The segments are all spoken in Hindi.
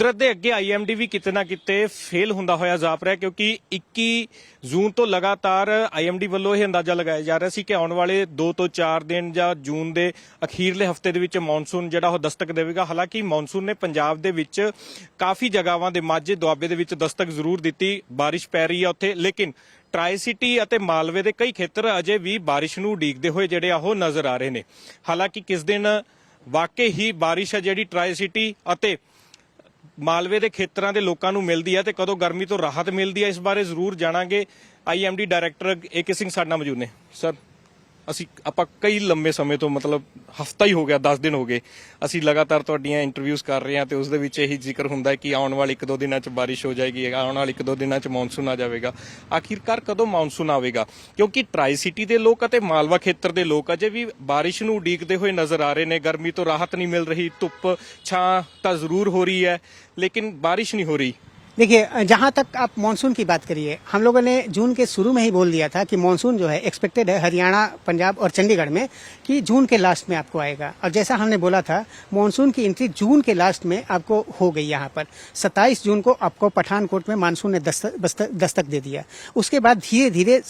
ਕੁਦਰਤ ਦੇ ਅੱਗੇ ਆਈਐਮਡੀ ਵੀ ਕਿਤੇ ਨਾ ਕਿਤੇ ਫੇਲ ਹੁੰਦਾ ਹੋਇਆ ਜਾਪ ਰਿਹਾ ਕਿਉਂਕਿ 21 ਜੂਨ ਤੋਂ ਲਗਾਤਾਰ ਆਈਐਮਡੀ ਵੱਲੋਂ ਇਹ ਅੰਦਾਜ਼ਾ ਲਗਾਇਆ ਜਾ ਰਿਹਾ ਸੀ ਕਿ ਆਉਣ ਵਾਲੇ 2 ਤੋਂ 4 ਦਿਨ ਜਾਂ ਜੂਨ ਦੇ ਅਖੀਰਲੇ ਹਫ਼ਤੇ ਦੇ ਵਿੱਚ ਮੌਨਸੂਨ ਜਿਹੜਾ ਉਹ ਦਸਤਕ ਦੇਵੇਗਾ। ਹਾਲਾਂਕਿ ਮੌਨਸੂਨ ਨੇ ਪੰਜਾਬ ਦੇ ਵਿੱਚ ਕਾਫੀ ਜਗ੍ਹਾਵਾਂ ਦੇ ਮਾਝੇ ਦੁਆਬੇ ਦੇ ਵਿੱਚ ਦਸਤਕ ਜ਼ਰੂਰ ਦਿੱਤੀ। ਬਾਰਿਸ਼ ਪੈ ਰਹੀ ਹੈ ਉੱਥੇ, ਲੇਕਿਨ ਟਰਾਈ ਸਿਟੀ ਅਤੇ ਮਾਲਵੇ ਦੇ ਕਈ ਖੇਤਰ ਅਜੇ ਵੀ ਬਾਰਿਸ਼ ਨੂੰ ਉਡੀਕਦੇ ਹੋਏ ਜਿਹੜੇ ਆ ਉਹ ਨਜ਼ਰ ਆ ਰਹੇ ਨੇ। ਹਾਲਾਂਕਿ ਕਿਸ ਦਿਨ ਵਾਕਈ ਹੀ ਬਾਰਿਸ਼ ਹੈ ਜਿਹੜੀ ਟਰਾਈ ਸਿਟੀ ਅਤੇ ਮਾਲਵੇ ਦੇ ਖੇਤਰਾਂ ਦੇ ਲੋਕਾਂ ਨੂੰ ਮਿਲਦੀ ਹੈ ਤੇ ਕਦੋਂ ਗਰਮੀ ਤੋਂ ਰਾਹਤ ਮਿਲਦੀ ਹੈ ਇਸ ਬਾਰੇ ਜ਼ਰੂਰ ਜਾਣਾਂਗੇ। IMD director A K Singh ਸਾਡੇ ਨਾਲ ਮੌਜੂਦ ਨੇ। ਸਰ ਅਸੀਂ ਆਪਾਂ ਕਈ ਲੰਮੇ ਸਮੇਂ ਤੋਂ ਮਤਲਬ ਹਫਤਾ ਹੀ ਹੋ ਗਿਆ 10 ਦਿਨ ਹੋ ਗਏ, ਅਸੀਂ ਲਗਾਤਾਰ ਤੁਹਾਡੀਆਂ ਇੰਟਰਵਿਊਜ਼ ਕਰ ਰਹੇ ਹਾਂ ਤੇ ਉਸ ਦੇ ਵਿੱਚ ਇਹੀ ਜ਼ਿਕਰ ਹੁੰਦਾ ਹੈ ਕਿ ਆਉਣ ਵਾਲੇ 1-2 ਦਿਨਾਂ 'ਚ ਬਾਰਿਸ਼ ਹੋ ਜਾਏਗੀ, ਆਉਣ ਵਾਲੇ 1-2 ਦਿਨਾਂ 'ਚ ਮੌਨਸੂਨ ਆ ਜਾਵੇਗਾ। ਆਖਿਰਕਾਰ ਕਦੋਂ ਮੌਨਸੂਨ ਆਵੇਗਾ? ਕਿਉਂਕਿ ਟਰਾਈ ਸਿਟੀ ਦੇ ਲੋਕ ਅਤੇ ਮਾਲਵਾ ਖੇਤਰ ਦੇ ਲੋਕ ਅਜੇ ਵੀ ਬਾਰਿਸ਼ ਨੂੰ ਉਡੀਕਦੇ ਹੋਏ ਨਜ਼ਰ ਆ ਰਹੇ ਨੇ, ਗਰਮੀ ਤੋਂ ਰਾਹਤ ਨਹੀਂ ਮਿਲ ਰਹੀ, ਧੁੱਪ, ਛਾਂ ਤਾਂ ਜ਼ਰੂਰ ਹੋ ਰਹੀ ਹੈ, ਲੇਕਿਨ ਬਾਰਿਸ਼ ਨਹੀਂ ਹੋ ਰਹੀ। देखिए जहाँ तक आप मानसून की बात करिए हम लोगों ने जून के शुरू में ही बोल दिया था कि मानसून जो है एक्सपेक्टेड है हरियाणा पंजाब और चंडीगढ़ में कि जून के लास्ट में आपको आएगा। और जैसा हमने बोला था मानसून की एंट्री जून के लास्ट में आपको हो गई यहाँ पर। 27 जून को आपको पठानकोट में मानसून ने दस्तक, दस्तक, दे दिया। उसके बाद धीरे धीरे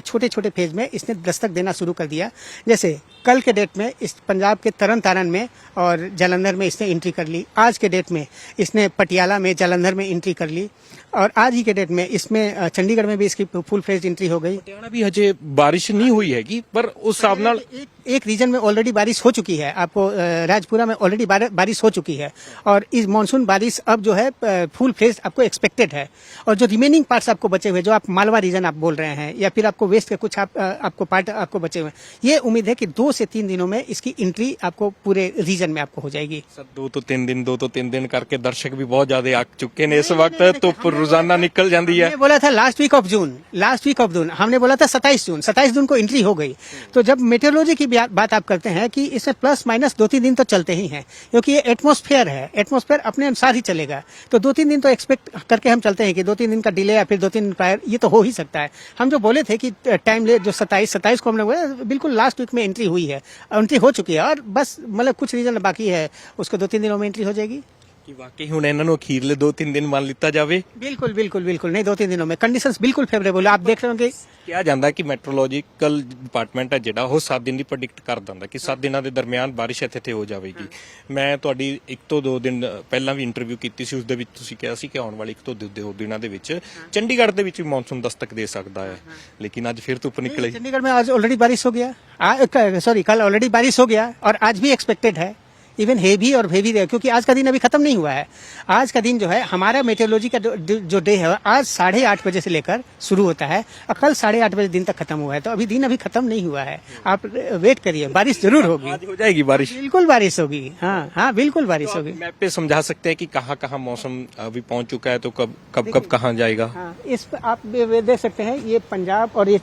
छोटे छोटे फ़ेज़ में इसने दस्तक देना शुरू कर दिया। जैसे कल के डेट में इस पंजाब के तरन तारण में और जालंधर में इसने एंट्री कर ली। आज के डेट में इसने पटियाला में जालंधर में एंट्री कर ली। और आज ही के डेट में इसमें चंडीगढ़ में भी इसकी फुल फ्लेज एंट्री हो गई। पटियाला भी हजे बारिश नहीं हुई है कि पर उस सामना एक, एक रीजन में ऑलरेडी बारिश हो चुकी है। आपको राजपुरा में ऑलरेडी बारिश हो चुकी है। और इस मानसून बारिश अब जो है फुल फ्लेज आपको एक्सपेक्टेड है। और जो रिमेनिंग पार्ट आपको बचे हुए जो आप मालवा रीजन आप बोल रहे हैं या फिर आपको वेस्ट के कुछ आपको पार्ट आपको बचे हुए ये उम्मीद है कि दो से तीन दिनों में इसकी एंट्री आपको पूरे रीजन में आपको हो जाएगी। सर दो तो तीन दिन दो तो तीन दिन करके दर्शक भी बहुत ज़्यादा आ चुके ने इस वक्त तो रोज़ाना निकल जाती है। बोला था last week of June last week of June हमने बोला था सताइस जून सताइस जून को एंट्री हो गई। हम्म। तो जब मेटेरोलॉजी की बात आप करते हैं कि इसमें प्लस माइनस दो तीन दिन तो चलते ही है क्योंकि ये एटमोस्फेयर है एटमोस्फेयर अपने अनुसार ही चलेगा। तो दो तीन दिन तो एक्सपेक्ट करके हम चलते हैं कि दो तीन दिन का डिले या फिर दो तीन दिन प्रायर ये तो हो ही सकता है। हम जो बोले थे कि टाइम ले जो सताइस सताइस को हमने बोला बिल्कुल लास्ट वीक में एंट्री हुई है। एंट्री हो चुकी है और बस मतलब कुछ रीजन बाकी है। उसको दो तीन दिनों में एंट्री हो जाएगी। ਕਿ ਵਾਕਈ ਹੁਣ ਇਹਨਾਂ ਨੂੰ ਅਖੀਰਲੇ 2-3 ਦਿਨ ਮੰਨ ਲਿੱਤਾ ਜਾਵੇ बिल्कुल बिल्कुल बिल्कुल नहीं दो तीन दिनों में कंडीशंस बिल्कुल फेवरेबल आप देख रहे होंगे ਕਿਹਾ ਜਾਂਦਾ ਕਿ ਮੈਟਰੋਲੋਜੀਕਲ ਡਿਪਾਰਟਮੈਂਟ ਹੈ ਜਿਹੜਾ ਉਹ 7 ਦਿਨ ਦੀ ਪ੍ਰੈਡਿਕਟ ਕਰ ਦਿੰਦਾ ਕਿ 7 ਦਿਨਾਂ ਦੇ ਦਰਮਿਆਨ ਬਾਰਿਸ਼ ਇੱਥੇ ਤੇ ਹੋ ਜਾਵੇਗੀ ਮੈਂ ਤੁਹਾਡੀ ਇੱਕ ਤੋਂ ਦੋ ਦਿਨ ਪਹਿਲਾਂ ਵੀ ਇੰਟਰਵਿਊ ਕੀਤੀ ਸੀ ਉਸ ਦੇ ਵਿੱਚ ਤੁਸੀਂ ਕਿਹਾ ਸੀ ਕਿ ਆਉਣ ਵਾਲੇ ਇੱਕ ਤੋਂ ਦੋ ਦੋ ਦਿਨਾਂ ਦੇ ਵਿੱਚ ਚੰਡੀਗੜ੍ਹ ਦੇ ਵਿੱਚ ਵੀ ਮੌਨਸੂਨ ਦਸਤਕ ਦੇ ਸਕਦਾ ਹੈ ਲੇਕਿਨ ਅੱਜ ਫਿਰ ਧੁੱਪ ਨਿਕਲੇ चंडीगढ़ में आज ऑलरेडी बारिश हो गया सॉरी कल ऑलरेडी बारिश हो गया और आज भी एक्सपेक्टेड है इवन हेवी और हेवी क्योंकि आज का दिन अभी खत्म नहीं हुआ है। आज का दिन जो है हमारा मेटेरोलॉजी का जो डे है आज साढ़े आठ बजे से लेकर शुरू होता है और कल साढ़े आठ बजे दिन तक खत्म हुआ है। तो अभी दिन अभी खत्म नहीं हुआ है। आप वेट करिए बारिश ज़रूर होगी। हो जाएगी बारिश। बिल्कुल बारिश होगी। हाँ हाँ बिल्कुल बारिश होगी। मैप पे समझा सकते हैं कि कहाँ कहाँ मौसम अभी पहुँच चुका है तो कब कब कब कहाँ जाएगा? हाँ इस पर आप देख सकते हैं ये पंजाब और ये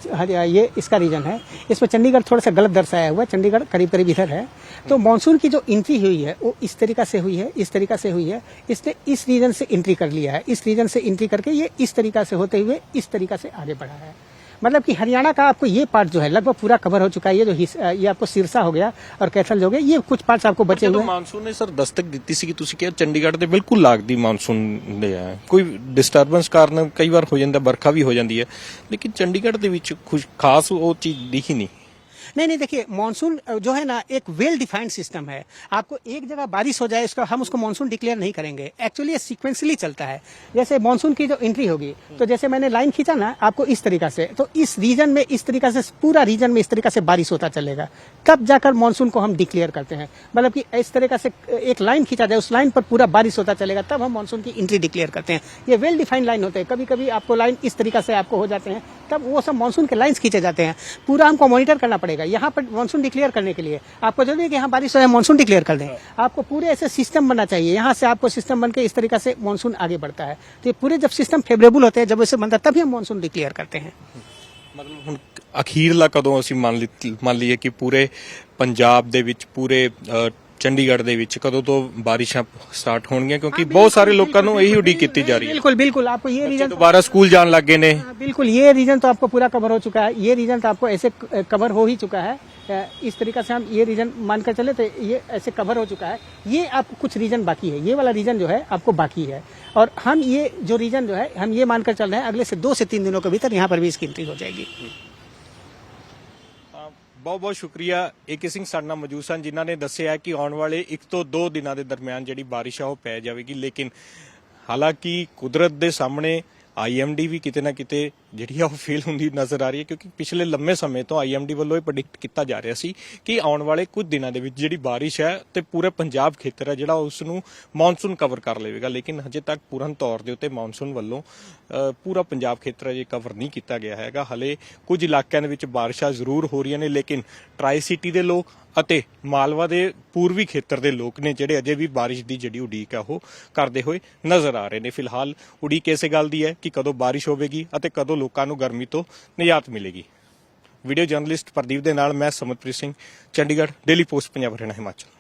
ये इसका रीजन है। इसमें चंडीगढ़ थोड़ा सा गलत दर्शाया हुआ है चंडीगढ़ करीब करीब इधर है। तो मानसून की जो एंट्री हुई है वो इस तरीका से हुई है इस तरीका से हुई है इसने इस रीजन से एंट्री कर लिया है इस रीजन से एंट्री करके ये इस तरीका से होते हुए इस तरीका से आगे बढ़ा है मतलब कि हरियाणा का आपको ये पार्ट जो है लगभग पूरा कवर हो चुका है ये जो हिस- ये आपको सिरसा हो गया और कैथल हो गया ये कुछ पार्ट्स आपको बचे हुए ਜਦੋਂ हैं ਮਾਨਸੂਨ ਨੇ ਸਰ ਦਸਤਕ ਦਿੱਤੀ ਸੀ ਕਿ ਤੁਸੀਂ ਕਿਹਾ ਚੰਡੀਗੜ੍ਹ ਦੇ ਬਿਲਕੁਲ ਲੱਗਦੀ ਮਾਨਸੂਨ ਦੇ ਆ ਕੋਈ ਡਿਸਟਰਬੈਂਸ ਕਾਰਨ ਕਈ ਵਾਰ ਹੋ ਜਾਂਦਾ ਵਰਖਾ ਵੀ ਹੋ ਜਾਂਦੀ ਹੈ ਲੇਕਿਨ ਚੰਡੀਗੜ੍ਹ ਦੇ ਵਿੱਚ ਕੁਝ ਖਾਸ ਉਹ ਚੀਜ਼ ਦਿਖੀ नहीं नहीं नहीं, देखिए मानसून जो है ना, एक वेल डिफाइंड सिस्टम है। आपको एक जगह बारिश हो जाए, उसका हम उसको मानसून डिक्लेयर नहीं करेंगे। एक्चुअली ये सीक्वेंसली चलता है। जैसे मानसून की जो एंट्री होगी तो जैसे मैंने लाइन खींचा ना, आपको इस तरीका से तो इस रीजन में, इस तरीका से, पूरा रीजन में इस तरीका से बारिश होता चलेगा। तब जाकर मानसून को हम डिक्लेयर करते हैं। मतलब कि इस तरीका से एक लाइन खींचा जाए, उस लाइन पर पूरा बारिश होता चलेगा, तब हम मानसून की एंट्री डिक्लेयर करते हैं। ये वेल डिफाइंड लाइन होते हैं। कभी कभी आपको लाइन इस तरीका से आपको हो जाते हैं, तब वो सब मानसून के लाइन्स खींचे जाते हैं। पूरा हमको मॉनिटर करना पड़ेगा। यहाँ पर मानसून डिक्लेयर करने के लिए आपको जरूरी है कि यहाँ बारिश हो जाए मानसून डिक्लेयर कर दें आपको पूरे ऐसे सिस्टम बनना चाहिए यहाँ से आपको सिस्टम बन के इस तरीका से मानसून आगे बढ़ता है तो ये पूरे जब सिस्टम फेवरेबल होते हैं जब वैसे बनता है तभी हम मानसून डिक्लेयर करते हैं ਮਤਲਬ ਹੁਣ ਅਖੀਰਲਾ ਕਦੋਂ ਅਸੀਂ ਮੰਨ ਲਈ ਮੰਨ ਲਈਏ ਕਿ ਪੂਰੇ ਪੰਜਾਬ ਦੇ ਵਿੱਚ ਪੂਰੇ ਅ, ਚੰਡੀਗੜ੍ਹ ਦੇ ਵਿੱਚ ਕਦੋਂ ਤੋਂ ਬਾਰਿਸ਼ਾਂ ਸਟਾਰਟ ਹੋਣਗੀਆਂ ਕਿਉਂਕਿ ਬਹੁਤ ਸਾਰੇ ਲੋਕਾਂ ਨੂੰ ਇਹੀ ਉਡੀਕ ਕੀਤੀ ਜਾ ਰਹੀ ਹੈ बिल्कुल बिल्कुल आपको ये रीजन ਦੁਬਾਰਾ ਸਕੂਲ ਜਾਣ ਲੱਗੇ ਨੇ हाँ, बिल्कुल ये रीजन तो आपको पूरा कवर हो चुका है ये रीजन तो आपको ऐसे कवर हो ही चुका है अ, इस तरीका से हम ये रीजन मानकर चले तो ये ऐसे कवर हो चुका है ये आपको कुछ रीजन बाकी है ये वाला रीजन जो है आपको बाकी है और हम ये जो रीजन जो है हम ये मानकर चल रहे हैं अगले से दो से तीन दिनों के भीतर यहाँ पर भी इसकी एंट्री हो जाएगी ਬਹੁਤ ਬਹੁਤ ਸ਼ੁਕਰੀਆ। ਏਕੇ ਸਿੰਘ ਸਾਡੇ ਨਾਲ ਮੌਜੂਦ ਸਨ, ਜਿਨ੍ਹਾਂ ਨੇ ਦੱਸਿਆ ਕਿ ਆਉਣ ਵਾਲੇ 1 ਤੋਂ 2 ਦਿਨਾਂ ਦੇ ਦਰਮਿਆਨ ਜਿਹੜੀ ਬਾਰਿਸ਼ ਆ, ਉਹ ਪੈ ਜਾਵੇਗੀ। ਲੇਕਿਨ ਹਾਲਾਂਕਿ ਕੁਦਰਤ ਦੇ ਸਾਹਮਣੇ ਆਈਐਮਡੀ ਵੀ ਕਿਤੇ ਨਾ ਕਿਤੇ ਜਿਹੜੀ ਆ ਉਹ ਫੇਲ ਹੁੰਦੀ ਨਜ਼ਰ ਆ ਰਹੀ ਹੈ, ਕਿਉਂਕਿ ਪਿਛਲੇ ਲੰਮੇ ਸਮੇਂ ਤੋਂ ਆਈਐਮਡੀ ਵੱਲੋਂ ਇਹ ਪ੍ਰੈਡਿਕਟ ਕੀਤਾ ਜਾ ਰਿਹਾ ਸੀ ਕਿ ਆਉਣ ਵਾਲੇ ਕੁਝ ਦਿਨਾਂ ਦੇ ਵਿੱਚ ਜਿਹੜੀ ਬਾਰਿਸ਼ ਹੈ ਤੇ ਪੂਰੇ ਪੰਜਾਬ ਖੇਤਰ ਹੈ, ਜਿਹੜਾ ਉਸ ਨੂੰ ਮੌਨਸੂਨ ਕਵਰ ਕਰ ਲਵੇਗਾ। ਲੇਕਿਨ ਹਜੇ ਤੱਕ ਪੂਰਨ ਤੌਰ ਦੇ ਉੱਤੇ ਮੌਨਸੂਨ ਵੱਲੋਂ ਪੂਰਾ ਪੰਜਾਬ ਖੇਤਰ ਅਜੇ ਕਵਰ ਨਹੀਂ ਕੀਤਾ ਗਿਆ ਹੈਗਾ। ਹਲੇ ਕੁਝ ਇਲਾਕਿਆਂ ਦੇ ਵਿੱਚ ਬਾਰਿਸ਼ਾਂ ਜ਼ਰੂਰ ਹੋ ਰਹੀਆਂ ਨੇ, ਲੇਕਿਨ ਟਰਾਈ ਸਿਟੀ ਦੇ ਲੋਕ ਅਤੇ ਮਾਲਵਾ ਦੇ ਪੂਰਬੀ ਖੇਤਰ ਦੇ ਲੋਕ ਨੇ ਜਿਹੜੇ ਅਜੇ ਵੀ ਬਾਰਿਸ਼ ਦੀ ਜਿਹੜੀ ਉਡੀਕ ਆ ਉਹ ਕਰਦੇ ਹੋਏ ਨਜ਼ਰ ਆ ਰਹੇ ਨੇ। ਫਿਲਹਾਲ ਉਡੀਕ ਇਸੇ ਗੱਲ ਦੀ ਹੈ ਕਿ ਕਦੋਂ ਬਾਰਿਸ਼ ਹੋਵੇਗੀ ਅਤੇ ਕਦੋਂ ਲੋਕਾਂ ਨੂੰ ਗਰਮੀ ਤੋਂ ਨਿਜਾਤ ਮਿਲੇਗੀ। ਵੀਡੀਓ ਜਰਨਲਿਸਟ ਪ੍ਰਦੀਪ ਦੇ ਨਾਲ ਮੈਂ ਸਮਤਪ੍ਰੀਤ ਸਿੰਘ, ਚੰਡੀਗੜ੍ਹ ਡੇਲੀ ਪੋਸਟ ਪੰਜਾਬ ਹਰਿਆਣਾ, ਹਿਮਾਚਲ।